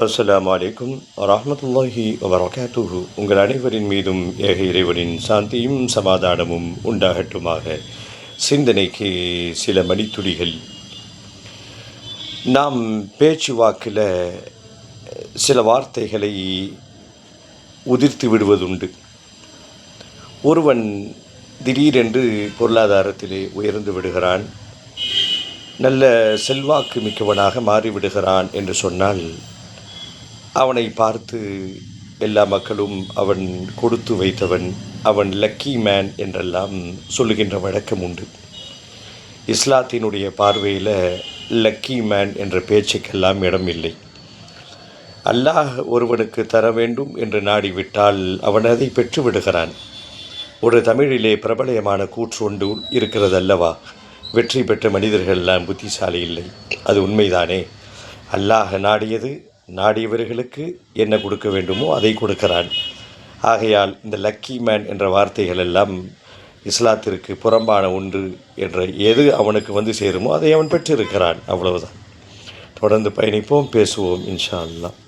அஸ்லாம் அலைக்கும் வரமத்துல்லாஹி வரகாத்துஹு உங்கள் அனைவரின் மீதும் ஏக இறைவனின் சாந்தியும் சமாதானமும் உண்டாகட்டுமாக. சிந்தனைக்கு சில மணித்துளிகள். நாம் பேச்சு வாக்கில் சில வார்த்தைகளை உதிர்த்து விடுவதுண்டு. ஒருவன் திடீரென்று பொருளாதாரத்திலே உயர்ந்து விடுகிறான். நல்ல செல்வாக்கு மிக்கவனாக மாறிவிடுகிறான் என்று சொன்னால் அவனை பார்த்து எல்லா மக்களும் அவன் கொடுத்து வைத்தவன் அவன் லக்கி மேன் என்றெல்லாம் சொல்லுகின்ற வழக்கம் உண்டு. இஸ்லாத்தினுடைய பார்வையில் லக்கி மேன் என்ற பேச்சுக்கெல்லாம் இடம் இல்லை. அல்லாஹ் ஒருவனுக்கு தர வேண்டும் என்று நாடிவிட்டால் அவன் அதை பெற்று விடுகிறான் ஒரு தமிழிலே பிரபலயமான கூற்று ஒன்று இருக்கிறது அல்லவா வெற்றி பெற்ற மனிதர்கள் எல்லாம் புத்திசாலி இல்லை. அது உண்மைதானே? அல்லாஹ் நாடியது நாடியவர்களுக்கு என்ன கொடுக்க வேண்டுமோ அதை கொடுக்கிறான். ஆகையால் இந்த லக்கி மேன் என்ற வார்த்தைகள் எல்லாம் இஸ்லாத்திற்கு புறம்பான ஒன்று என்ற எது அவனுக்கு வந்து சேருமோ அதை அவன் பெற்றிருக்கிறான். அவ்வளவுதான். தொடர்ந்து பயணிப்போம் பேசுவோம் இன்ஷா அல்லாஹ்.